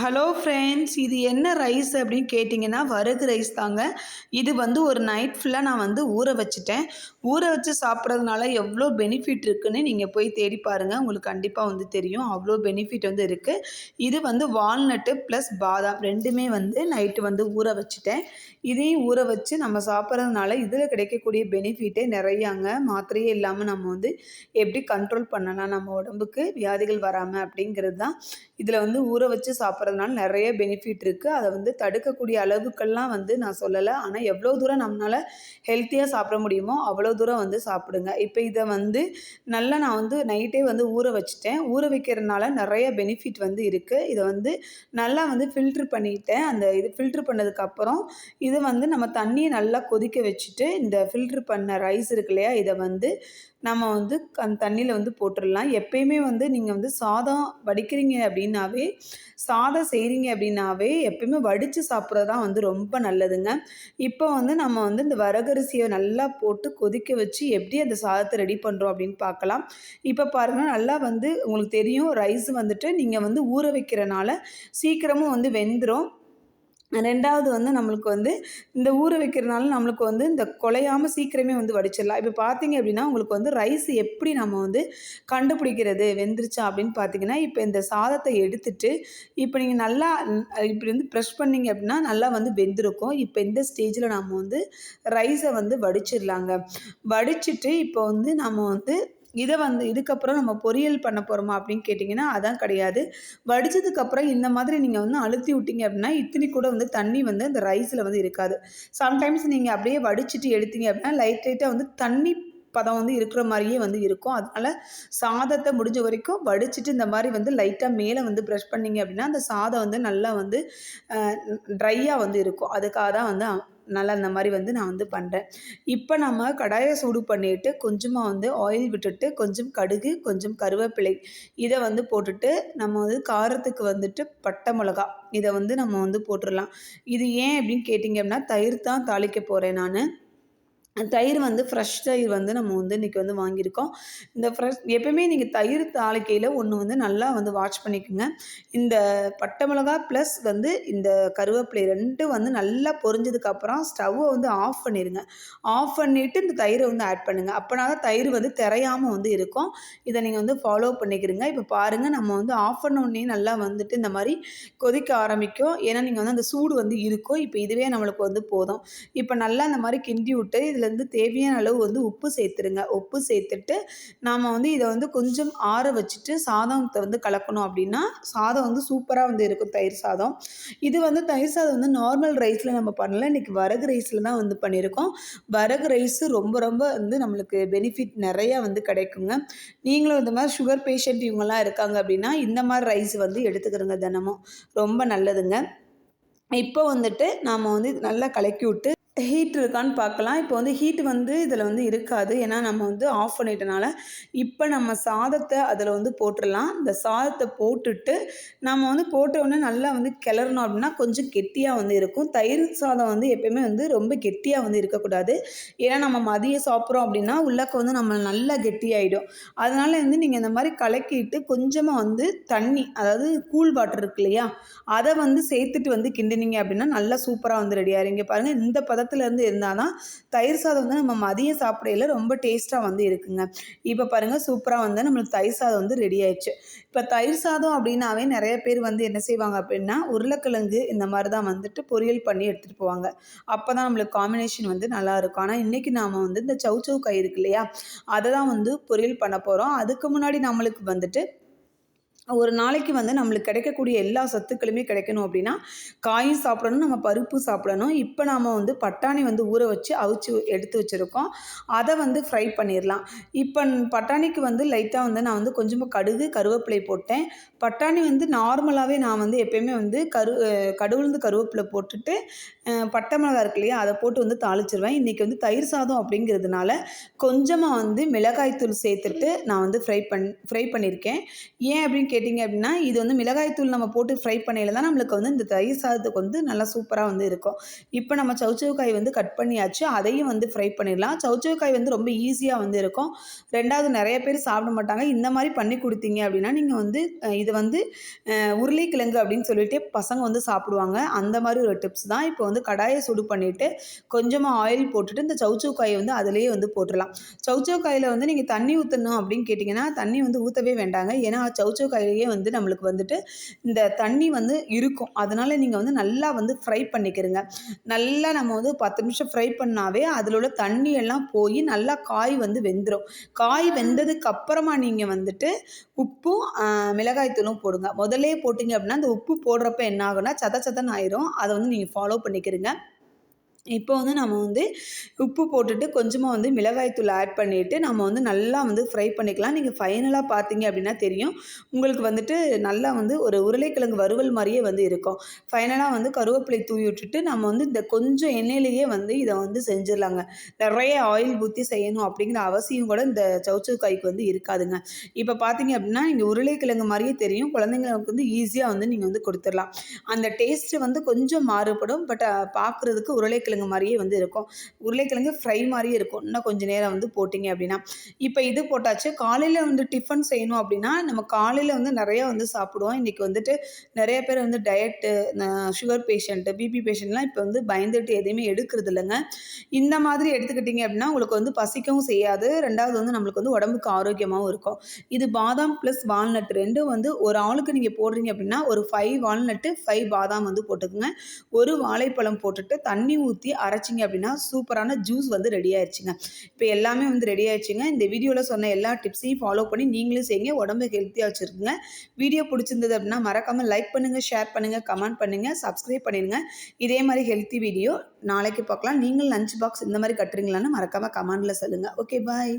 Hello friends இது என்ன rice அப்படின்னு கேட்டிங்கன்னா வரகு ரைஸ் தாங்க. இது வந்து ஒரு நைட் ஃபுல்லாக நான் வந்து ஊற வச்சுட்டேன். ஊற வச்சு சாப்பிட்றதுனால எவ்வளோ பெனிஃபிட் இருக்குன்னு நீங்கள் போய் தேடி பாருங்கள் உங்களுக்கு கண்டிப்பாக வந்து தெரியும். அவ்வளோ பெனிஃபிட் வந்து இருக்குது இது வந்து வால்நட்டு ப்ளஸ் பாதாம் ரெண்டுமே வந்து நைட்டு வந்து ஊற வச்சுட்டேன். இதையும் ஊற வச்சு நம்ம சாப்பிட்றதுனால இதில் கிடைக்கக்கூடிய பெனிஃபிட்டே நிறையாங்க. மாத்திரையே இல்லாமல் நம்ம வந்து எப்படி கண்ட்ரோல் பண்ணலாம் நம்ம உடம்புக்கு வியாதிகள் வராமல் அப்படிங்கிறது தான் இதில் வந்து ஊற வச்சு சாப்பிட்றதுனால நிறைய பெனிஃபிட் இருக்குது அதை வந்து தடுக்கக்கூடிய அளவுக்கெல்லாம் வந்து நான் சொல்லலை. ஆனால் எவ்வளோ தூரம் நம்மளால் ஹெல்த்தியாக சாப்பிட முடியுமோ அவ்வளோ தூரம் வந்து சாப்பிடுங்க. இப்போ இதை வந்து நல்லா நான் வந்து நைட்டே வந்து ஊற வச்சுட்டேன். ஊற வைக்கிறதுனால நிறைய பெனிஃபிட் வந்து இருக்குது இதை வந்து நல்லா வந்து ஃபில்ட்ரு பண்ணிட்டேன். அந்த இது ஃபில்ட்ரு பண்ணதுக்கப்புறம் இதை வந்து நம்ம தண்ணியை நல்லா கொதிக்க வச்சுட்டு இந்த ஃபில்ட்ரு பண்ண ரைஸ் இருக்கு இல்லையா இதை வந்து நம்ம வந்து அந்த தண்ணியில் வந்து போட்டுடலாம். எப்பயுமே வந்து நீங்கள் வந்து சாதம் வடிக்கிறீங்க அப்படின்னாவே சாதம் சாதம் செய்கிறீங்க அப்படின்னாவே எப்பயுமே வடித்து சாப்பிட்றது தான் வந்து ரொம்ப நல்லதுங்க. இப்போ வந்து நம்ம வந்து இந்த வரகரிசியை நல்லா போட்டு கொதிக்க வச்சு எப்படி அந்த சாதத்தை ரெடி பண்ணுறோம் அப்படின்னு பார்க்கலாம். இப்போ பாருங்கள் நல்லா வந்து உங்களுக்கு தெரியும் ரைஸ் வந்துட்டு நீங்கள் வந்து ஊற வைக்கிறனால சீக்கிரமும் வந்து வெந்துடும் ரெண்டாவது வந்து நம்மளுக்கு வந்து இந்த ஊற வைக்கிறதுனால நம்மளுக்கு வந்து இந்த குலையாமல் சீக்கிரமே வந்து வடிச்சிடலாம். இப்போ பார்த்தீங்க அப்படின்னா உங்களுக்கு வந்து ரைஸ் எப்படி நம்ம வந்து கண்டுபிடிக்கிறது வெந்துருச்சா அப்படின்னு பார்த்தீங்கன்னா இப்போ இந்த சாதத்தை எடுத்துட்டு இப்போ நீங்கள் நல்லா இப்படி வந்து ப்ரெஷ் பண்ணிங்க அப்படின்னா நல்லா வந்து வெந்திருக்கும். இப்போ இந்த ஸ்டேஜில் நம்ம வந்து ரைஸை வந்து வடிச்சிடலாங்க. வடிச்சிட்டு இப்போ வந்து நம்ம வந்து இதை வந்து இதுக்கப்புறம் நம்ம பொரியல் பண்ண போகிறோமா அப்படின்னு கேட்டிங்கன்னா அதான் கிடையாது. வடித்ததுக்கப்புறம் இந்த மாதிரி நீங்கள் வந்து அழுத்தி விட்டீங்க அப்படின்னா இத்தனி கூட வந்து தண்ணி வந்து அந்த ரைஸில் வந்து இருக்காது. சம்டைம்ஸ் நீங்கள் அப்படியே வடிச்சிட்டு எடுத்தீங்க அப்படின்னா லைட் லைட்டாக வந்து தண்ணி பதம் வந்து இருக்கிற மாதிரியே வந்து இருக்கும். அதனால் சாதத்தை முடிஞ்ச வரைக்கும் வடிச்சிட்டு இந்த மாதிரி வந்து லைட்டாக மேலே வந்து ப்ரெஷ் பண்ணிங்க அப்படின்னா அந்த சாதம் வந்து நல்லா வந்து ட்ரையாக வந்து இருக்கும். அதுக்காக தான் வந்து நல்லா அந்த மாதிரி வந்து நான் வந்து பண்ணுறேன் இப்போ நம்ம கடாயை சூடு பண்ணிவிட்டு கொஞ்சமாக வந்து ஆயில் விட்டுட்டு கொஞ்சம் கடுகு கொஞ்சம் கருவேப்பிலை இதை வந்து போட்டுட்டு நம்ம வந்து காரத்துக்கு வந்துட்டு பட்டை மிளகா இதை வந்து நம்ம வந்து போட்டுடலாம் இது ஏன் அப்படின்னு கேட்டிங்க அப்படின்னா தயிர் தான் தாளிக்க போகிறேன் நான். தயிர் வந்து ஃப்ரெஷ் தயிர் வந்து நம்ம வந்து இன்றைக்கி வந்து வாங்கியிருக்கோம். இந்த ஃப்ரெஷ் எப்போயுமே நீங்கள் தயிர் தாளிக்கையில் ஒன்று வந்து நல்லா வந்து வாட்ச் பண்ணிக்கோங்க. இந்த பட்டை மிளகா ப்ளஸ் வந்து இந்த கருவேப்பிலை ரெண்டும் வந்து நல்லா பொரிஞ்சதுக்கப்புறம் ஸ்டவ்வை வந்து ஆஃப் பண்ணிடுங்க ஆஃப் பண்ணிவிட்டு இந்த தயிரை வந்து ஆட் பண்ணுங்கள் அப்போனா தான் தயிர் வந்து திரையாமல் வந்து இருக்கும். இதை நீங்கள் வந்து ஃபாலோ பண்ணிக்கிறீங்க இப்போ பாருங்கள் நம்ம வந்து ஆஃப் பண்ண உடனே நல்லா வந்துட்டு இந்த மாதிரி கொதிக்க ஆரம்பிக்கும். ஏன்னா நீங்கள் வந்து அந்த சூடு வந்து இருக்கும். இப்போ இதுவே நம்மளுக்கு வந்து போதும். இப்போ நல்லா இந்த மாதிரி கிண்டி விட்டு இதில் இதுலேருந்து தேவையான அளவு வந்து உப்பு சேர்த்துருங்க. உப்பு சேர்த்துட்டு நாம் வந்து இதை வந்து கொஞ்சம் ஆற வச்சுட்டு சாதத்தை வந்து கலக்கணும் அப்படின்னா சாதம் வந்து சூப்பராக வந்து இருக்கும் தயிர் சாதம். இது வந்து தயிர் சாதம் வந்து நார்மல் ரைஸில் நம்ம பண்ணல. இன்றைக்கி வரகு ரைஸில் தான் வந்து பண்ணியிருக்கோம் வரகு ரைஸு ரொம்ப ரொம்ப வந்து நம்மளுக்கு பெனிஃபிட் நிறையா வந்து கிடைக்குங்க. நீங்களும் இந்த மாதிரி சுகர் பேஷண்ட் இவங்கெல்லாம் இருக்காங்க அப்படின்னா இந்த மாதிரி ரைஸ் வந்து எடுத்துக்கிறோங்க தினமும். ரொம்ப நல்லதுங்க. இப்போ வந்துட்டு நாம் வந்து நல்லா கலக்கி விட்டு ஹீட் இருக்கான்னு பார்க்கலாம். இப்போ வந்து ஹீட் வந்து இதில் வந்து இருக்காது. ஏன்னா நம்ம வந்து ஆஃப் பண்ணிட்டனால இப்போ நம்ம சாதத்தை அதில் வந்து போட்டுடலாம் இந்த சாதத்தை போட்டுட்டு நம்ம வந்து போட்ட உடனே நல்லா வந்து கிளறணும் அப்படின்னா கொஞ்சம் கெட்டியாக வந்து இருக்கும். தயிர் சாதம் வந்து எப்பயுமே வந்து ரொம்ப கெட்டியாக வந்து இருக்கக்கூடாது. ஏன்னா நம்ம மதியம் சாப்பிட்றோம் அப்படின்னா உள்ளக்க வந்து நம்ம நல்லா கெட்டியாயிடும். அதனால வந்து நீங்கள் இந்த மாதிரி கலக்கிட்டு கொஞ்சமாக வந்து தண்ணி அதாவது கூல் வாட்டர் இருக்கு இல்லையா? அதை வந்து சேர்த்துட்டு வந்து கிண்டினீங்க அப்படின்னா நல்லா சூப்பராக வந்து ரெடியாக பாருங்கள் இந்த பதம் பதத்துலேருந்து இருந்தால் தான் தயிர் சாதம் வந்து நம்ம மதியம் சாப்பிடையில ரொம்ப டேஸ்ட்டாக வந்து இருக்குங்க. இப்போ பாருங்கள் சூப்பராக வந்து நம்மளுக்கு தயிர் சாதம் வந்து ரெடி ஆயிடுச்சு. இப்போ தயிர் சாதம் அப்படின்னாவே நிறைய பேர் வந்து என்ன செய்வாங்க அப்படின்னா உருளைக்கிழங்கு இந்த மாதிரி தான் வந்துட்டு பொரியல் பண்ணி எடுத்துகிட்டு போவாங்க. அப்போ தான் நம்மளுக்கு காம்பினேஷன் வந்து நல்லா இருக்கும். ஆனால் இன்றைக்கி நாம் வந்து இந்த சவு கை இருக்கு இல்லையா அதை தான் வந்து பொரியல் பண்ண போகிறோம் அதுக்கு முன்னாடி நம்மளுக்கு வந்துட்டு ஒரு நாளைக்கு வந்து நம்மளுக்கு கிடைக்கக்கூடிய எல்லா சத்துக்களுமே கிடைக்கணும் அப்படின்னா காயும் சாப்பிடணும் நம்ம பருப்பு சாப்பிடணும். இப்போ நாம் வந்து பட்டாணி வந்து ஊற வச்சு அவிச்சு எடுத்து வச்சுருக்கோம். அதை வந்து ஃப்ரை பண்ணிடலாம் இப்போ பட்டாணிக்கு வந்து லைட்டாக வந்து நான் வந்து கொஞ்சமாக கடுகு கருவேப்பிலை போட்டேன். பட்டாணி வந்து நார்மலாகவே நான் வந்து எப்போயுமே வந்து கரு கடுகுலேருந்து கருவேப்பிலை போட்டுட்டு பட்டை மிளகா இருக்கு இல்லையா அதை போட்டு வந்து தாளிச்சிருவேன். இன்றைக்கி வந்து தயிர் சாதம் அப்படிங்கிறதுனால கொஞ்சமாக வந்து மிளகாய்த்தூள் சேர்த்துட்டு நான் வந்து ஃப்ரை பண் ஃப்ரை பண்ணியிருக்கேன் ஏன் அப்படின்னு கேட்டிங்க அப்படின்னா இது வந்து மிளகாய்த்தூள் நம்ம போட்டு ஃப்ரை பண்ணையில் தான் நம்மளுக்கு வந்து இந்த தயிர் சாதத்துக்கு வந்து நல்லா சூப்பராக வந்து இருக்கும். இப்போ நம்ம சவுச்சவுக்காய் வந்து கட் பண்ணியாச்சு அதையும் வந்து ஃப்ரை பண்ணிடலாம். சவுச்சவுக்காய் வந்து ரொம்ப ஈஸியாக வந்து இருக்கும். ரெண்டாவது நிறைய பேர் சாப்பிட மாட்டாங்க. இந்த மாதிரி பண்ணி கொடுத்தீங்க அப்படின்னா நீங்கள் வந்து இது வந்து உருளைக்கிழங்கு அப்படின்னு சொல்லிட்டு பசங்க வந்து சாப்பிடுவாங்க. அந்த மாதிரி ஒரு டிப்ஸ் தான். இப்போ வந்து கடாயை சுடு பண்ணிவிட்டு கொஞ்சமாக ஆயில் போட்டுட்டு இந்த சவுச்சவுக்காயை வந்து அதிலேயே வந்து போட்டுடலாம். சவுச்சவுக்காயில் வந்து நீங்கள் தண்ணி ஊற்றணும் அப்படின்னு கேட்டிங்கன்னா தண்ணி வந்து ஊற்றவே வேண்டாங்க. ஏன்னா சவுச்சவுக்காய் சைட்லேயே வந்து நம்மளுக்கு வந்துட்டு இந்த தண்ணி வந்து இருக்கும். அதனால் நீங்கள் வந்து நல்லா வந்து ஃப்ரை பண்ணிக்கிறங்க. நல்லா நம்ம வந்து பத்து நிமிஷம் ஃப்ரை பண்ணாவே அதில் உள்ள தண்ணி எல்லாம் போய் நல்லா காய் வந்து வெந்துடும் காய் வெந்ததுக்கு அப்புறமா நீங்கள் வந்துட்டு உப்பும் மிளகாய்த்தூளும் போடுங்க. முதல்லே போட்டிங்க அப்படின்னா அந்த உப்பு போடுறப்ப என்ன ஆகும்னா சத சதன் ஆயிரும். அதை வந்து நீங்கள் ஃபாலோ பண்ணிக்கிறீங்க. இப்போ வந்து நம்ம வந்து உப்பு போட்டுட்டு கொஞ்சமாக வந்து மிளகாய்த்தூள் ஆட் பண்ணிவிட்டு நம்ம வந்து நல்லா வந்து ஃப்ரை பண்ணிக்கலாம். நீங்கள் ஃபைனலாக பார்த்தீங்க அப்படின்னா தெரியும். உங்களுக்கு வந்துட்டு நல்லா வந்து ஒரு உருளைக்கிழங்கு வறுவல் மாதிரியே வந்து இருக்கும். ஃபைனலாக வந்து கருவேப்பிலை தூவி விட்டுட்டு நம்ம வந்து இந்த கொஞ்சம் எண்ணெயிலேயே வந்து இதை வந்து செஞ்சிடலாங்க. நிறைய ஆயில் ஊற்றி செய்யணும் அப்படிங்கிற அவசியம் கூட இந்த சவுச்சவு காய்க்கு வந்து இருக்காதுங்க. இப்போ பார்த்தீங்க அப்படின்னா இங்கே உருளைக்கிழங்கு மாதிரியே தெரியும். குழந்தைங்களுக்கு வந்து ஈஸியாக வந்து நீங்கள் வந்து கொடுத்துடலாம். அந்த டேஸ்ட்டு வந்து கொஞ்சம் மாறுபடும். பட் பார்க்குறதுக்கு உருளைக்கிழங்கு உருளைக்கிழங்கு மாதிரியே வந்து இருக்கும். உருளைக்கிழங்கு ஃப்ரை மாதிரியே இருக்கும். இன்னும் கொஞ்சம் நேரம் வந்து போட்டிங்க அப்படின்னா. இப்போ இது போட்டாச்சு. காலையில் வந்து டிஃபன் செய்யணும் அப்படின்னா நம்ம காலையில் வந்து நிறையா வந்து சாப்பிடுவோம். இன்றைக்கி வந்துட்டு நிறைய பேர் வந்து டயட்டு சுகர் பேஷண்ட்டு பிபி பேஷண்ட்லாம் இப்போ வந்து பயந்துட்டு எதையுமே எடுக்கிறது இல்லைங்க. இந்த மாதிரி எடுத்துக்கிட்டிங்க அப்படின்னா உங்களுக்கு வந்து பசிக்கவும் செய்யாது. ரெண்டாவது வந்து நம்மளுக்கு வந்து உடம்புக்கு ஆரோக்கியமாகவும் இருக்கும். இது பாதாம் ப்ளஸ் வால்நட் ரெண்டும் வந்து ஒரு ஆளுக்கு நீங்கள் போடுறீங்க அப்படின்னா ஒரு ஃபைவ் வால்நட்டு ஃபைவ் பாதாம் வந்து போட்டுக்கோங்க. ஒரு வாழைப்பழம் போட்டுட்டு தண்ணி ஊற்றி ஊற்றி அரைச்சிங்க அப்படின்னா சூப்பரான ஜூஸ் வந்து ரெடி ஆயிடுச்சுங்க இப்போ எல்லாமே வந்து ரெடி ஆயிடுச்சுங்க இந்த வீடியோவில் சொன்ன எல்லா டிப்ஸையும் ஃபாலோ பண்ணி நீங்களும் செய்யுங்க உடம்பு ஹெல்த்தியாக வச்சுருக்குங்க. வீடியோ பிடிச்சிருந்தது அப்படின்னா மறக்காமல் லைக் பண்ணுங்கள் ஷேர் பண்ணுங்கள் கமெண்ட் பண்ணுங்கள் சப்ஸ்கிரைப் பண்ணிடுங்க. இதே மாதிரி ஹெல்த்தி வீடியோ நாளைக்கு பார்க்கலாம். நீங்கள் லஞ்ச் பாக்ஸ் இந்த மாதிரி கட்டுறீங்களான்னு மறக்காமல் கமெண்டில் சொல்லுங்கள் ஓகே பாய்